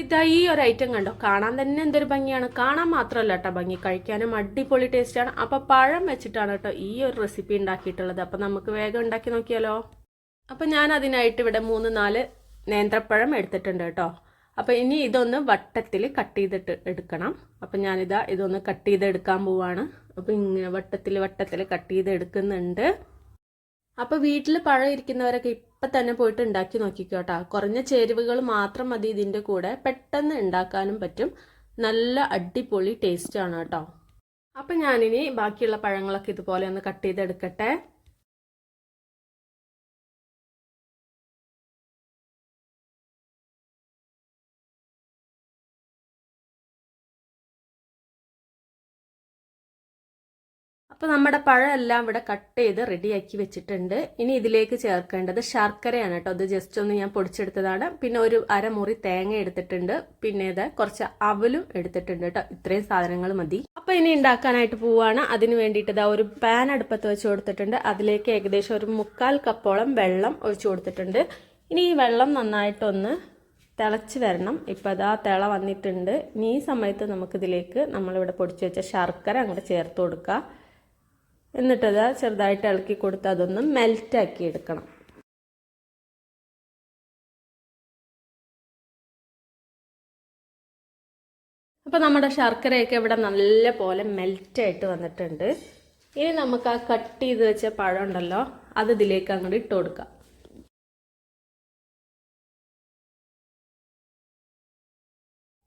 ഇതാ ഈ ഒരു ഐറ്റം കണ്ടോ? കാണാൻ തന്നെ എന്തൊരു ഭംഗിയാണ്. കാണാൻ മാത്രമല്ല കേട്ടോ ഭംഗി. കഴിക്കാനും അടിപൊളി ടേസ്റ്റാണ് അപ്പോൾ പഴം വെച്ചിട്ടാണ് കേട്ടോ ഈ ഒരു റെസിപ്പി ഉണ്ടാക്കിയിട്ടുള്ളത്. അപ്പോൾ നമുക്ക് വേഗം ഉണ്ടാക്കി നോക്കിയാലോ? അപ്പോൾ ഞാൻ അതിനായിട്ട് ഇവിടെ മൂന്ന് നാല് നേന്ത്രപ്പഴം എടുത്തിട്ടുണ്ട് കേട്ടോ. അപ്പോൾ ഇനി ഇതൊന്ന് വട്ടത്തിൽ കട്ട് ചെയ്തിട്ട് എടുക്കണം. അപ്പോൾ ഞാനിതാ ഇതൊന്ന് കട്ട് ചെയ്ത് എടുക്കാൻ പോവാണ്. അപ്പോൾ ഇങ്ങനെ വട്ടത്തിൽ വട്ടത്തിൽ കട്ട് ചെയ്ത് എടുക്കുന്നുണ്ട് അപ്പോൾ വീട്ടിൽ പഴം ഇരിക്കുന്നവരൊക്കെ ഇപ്പം തന്നെ പോയിട്ട് ഉണ്ടാക്കി നോക്കിക്കോട്ടാ കുറഞ്ഞ ചേരുവകൾ മാത്രം മതി ഇതിന്റെ കൂടെ. പെട്ടെന്ന് ഉണ്ടാക്കാനും പറ്റും. നല്ല അടിപൊളി ടേസ്റ്റ് ആണ് കേട്ടോ. അപ്പം ഞാനിനി ബാക്കിയുള്ള പഴങ്ങളൊക്കെ ഇതുപോലെ ഒന്ന് കട്ട് ചെയ്തെടുക്കട്ടെ. അപ്പോൾ നമ്മുടെ പഴം എല്ലാം ഇവിടെ കട്ട് ചെയ്ത് റെഡിയാക്കി വെച്ചിട്ടുണ്ട്. ഇനി ഇതിലേക്ക് ചേർക്കേണ്ടത് ശർക്കരയാണ് കേട്ടോ. അത് ജസ്റ്റ് ഒന്ന് ഞാൻ പൊടിച്ചെടുത്തതാണ്. പിന്നെ ഒരു അരമുറി തേങ്ങ എടുത്തിട്ടുണ്ട്. പിന്നെ ഇത് കുറച്ച് അവലും എടുത്തിട്ടുണ്ട് കേട്ടോ. ഇത്രയും സാധനങ്ങൾ മതി. അപ്പോൾ ഇനി ഉണ്ടാക്കാനായിട്ട് പോവുകയാണ് അതിന് വേണ്ടിയിട്ട് ഇതാ ഒരു പാൻ അടുപ്പത്ത് വെച്ച് കൊടുത്തിട്ടുണ്ട്. അതിലേക്ക് ഏകദേശം ഒരു മുക്കാൽ കപ്പോളം വെള്ളം ഒഴിച്ചു കൊടുത്തിട്ടുണ്ട്. ഇനി ഈ വെള്ളം നന്നായിട്ടൊന്ന് തിളച്ച് വരണം. ഇപ്പോൾ അതാ തിള വന്നിട്ടുണ്ട്. ഇനി ഈ സമയത്ത് നമുക്കിതിലേക്ക് നമ്മളിവിടെ പൊടിച്ചു വെച്ച ശർക്കര അങ്ങോട്ട് ചേർത്ത് കൊടുക്കുക എന്നിട്ടത് ചെറുതായിട്ട് ഇളക്കി കൊടുത്ത് അതൊന്ന് മെൽറ്റാക്കി എടുക്കണം. അപ്പോൾ നമ്മുടെ ശർക്കരയൊക്കെ ഇവിടെ നല്ല പോലെ മെൽറ്റായിട്ട് വന്നിട്ടുണ്ട്. ഇനി നമുക്ക് ആ കട്ട് ചെയ്ത് വെച്ച പഴം ഉണ്ടല്ലോ അത് ഇതിലേക്ക് അങ്ങോട്ട് ഇട്ട് കൊടുക്കാം.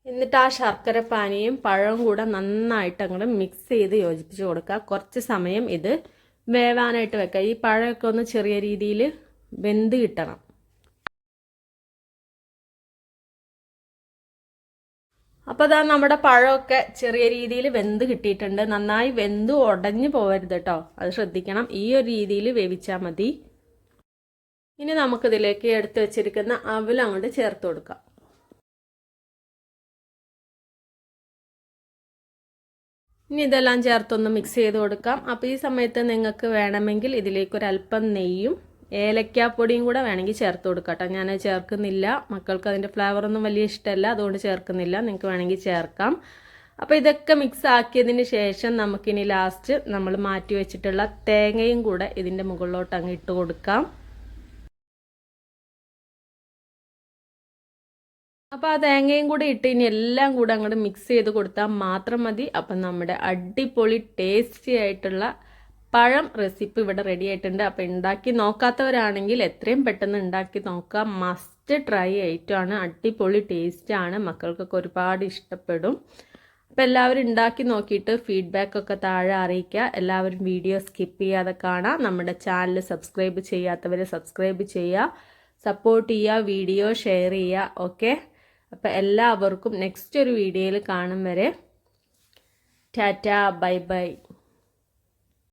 എന്നിട്ട് ആ ശർക്കര പാനിയും പഴവും കൂടെ നന്നായിട്ട് അങ്ങോട്ട് മിക്സ് ചെയ്ത് യോജിപ്പിച്ച് കൊടുക്കുക. കുറച്ച് സമയം ഇത് വേവാനായിട്ട് വെക്കുക. ഈ പഴമൊക്കെ ഒന്ന് ചെറിയ രീതിയിൽ വെന്ത് കിട്ടണം. അപ്പോൾ അതാ നമ്മുടെ പഴമൊക്കെ ചെറിയ രീതിയിൽ വെന്ത് കിട്ടിയിട്ടുണ്ട്. നന്നായി വെന്ത് ഉടഞ്ഞു പോകരുത് കേട്ടോ അത് ശ്രദ്ധിക്കണം. ഈ ഒരു രീതിയിൽ വേവിച്ചാൽ മതി. ഇനി നമുക്കിതിലേക്ക് എടുത്തു വെച്ചിരിക്കുന്ന അവൽ അങ്ങോട്ട് ചേർത്ത് കൊടുക്കാം. ഇനി ഇതെല്ലാം ചേർത്തൊന്ന് മിക്സ് ചെയ്ത് കൊടുക്കാം. അപ്പോൾ ഈ സമയത്ത് നിങ്ങൾക്ക് വേണമെങ്കിൽ ഇതിലേക്ക് ഒരു അല്പം നെയ്യും ഏലക്കാപ്പൊടിയും കൂടെ വേണമെങ്കിൽ ചേർത്ത് കൊടുക്കാം ഞാൻ ചേർക്കുന്നില്ല. മക്കൾക്ക് അതിന്റെ ഫ്ലേവറൊന്നും വലിയ ഇഷ്ടമല്ല. അതുകൊണ്ട് ചേർക്കുന്നില്ല. നിങ്ങൾക്ക് വേണമെങ്കിൽ ചേർക്കാം. അപ്പോൾ ഇതൊക്കെ മിക്സ് ആക്കിയതിന് ശേഷം നമുക്കിനി ലാസ്റ്റ് നമ്മൾ മാറ്റി വെച്ചിട്ടുള്ള തേങ്ങയും കൂടെ ഇതിന്റെ മുകളിലോട്ട് അങ്ങ് ഇട്ട് കൊടുക്കാം. അപ്പോൾ ആ തേങ്ങയും കൂടി ഇട്ട് ഇനി എല്ലാം കൂടെ അങ്ങോട്ട് മിക്സ് ചെയ്ത് കൊടുത്താൽ മാത്രം മതി. അപ്പം നമ്മുടെ അടിപൊളി ടേസ്റ്റി ആയിട്ടുള്ള പഴം റെസിപ്പി ഇവിടെ റെഡി ആയിട്ടുണ്ട്. അപ്പോൾ ഉണ്ടാക്കി നോക്കാത്തവരാണെങ്കിൽ എത്രയും പെട്ടെന്ന് ഉണ്ടാക്കി നോക്കുക മസ്റ്റ് ട്രൈ ആണ്. അടിപൊളി ടേസ്റ്റ് ആണ്. മക്കൾക്കൊക്കെ ഒരുപാട് ഇഷ്ടപ്പെടും. അപ്പോൾ എല്ലാവരും ഉണ്ടാക്കി നോക്കിയിട്ട് ഫീഡ്ബാക്ക് ഒക്കെ താഴെ അറിയിക്കുക. എല്ലാവരും വീഡിയോ സ്കിപ്പ് ചെയ്യാതെ കാണാം. നമ്മുടെ ചാനൽ സബ്സ്ക്രൈബ് ചെയ്യാത്തവരെ സബ്സ്ക്രൈബ് ചെയ്യുക. സപ്പോർട്ട് ചെയ്യുക വീഡിയോ ഷെയർ ചെയ്യുക. ഓക്കെ അപ്പോൾ എല്ലാവർക്കും നെക്സ്റ്റ് ഒരു വീഡിയോയിൽ കാണും വരെ. Tata bye bye